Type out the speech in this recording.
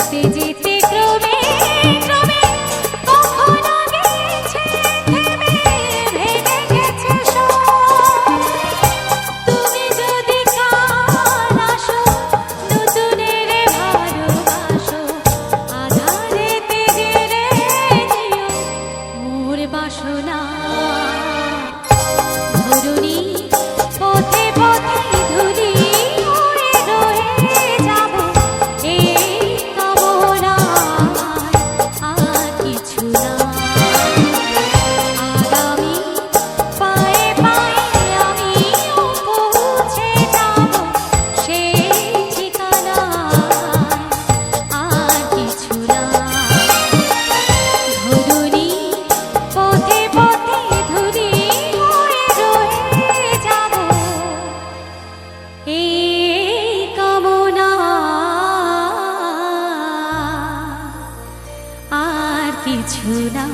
যেতে যেতে কিছু না।